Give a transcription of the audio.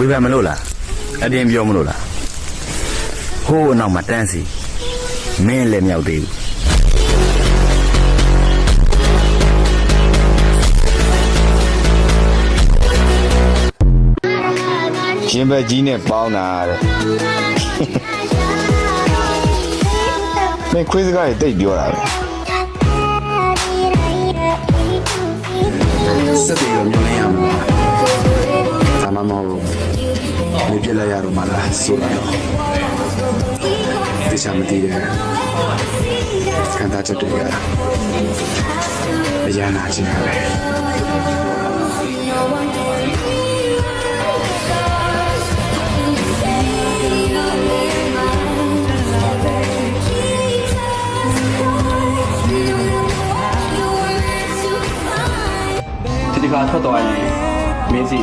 ဝေဖန်မလို့လားအပြင်ပြောမလို့လားဟိုးအနောက်မှာတန်းစီမင်းလည်းမြောက်သေးဘူးရှင်ဘက်ကြီးနဲ့ပေါင်းတာတဲ့မင်းခွေးစကားတွေတိတ်ပြောတာပဲစက်တွေတော့ညှို့နေရမှာဒါမှမဟုတ် မပြစ်လိုက်ရတော့မလားဆိုတာတော့ဒီချာမတည်တယ်ခံစားချက်တွေကအရန်နာချင်တာပဲဒီတစ်ခါထွက်သွားရင်မင်းစီ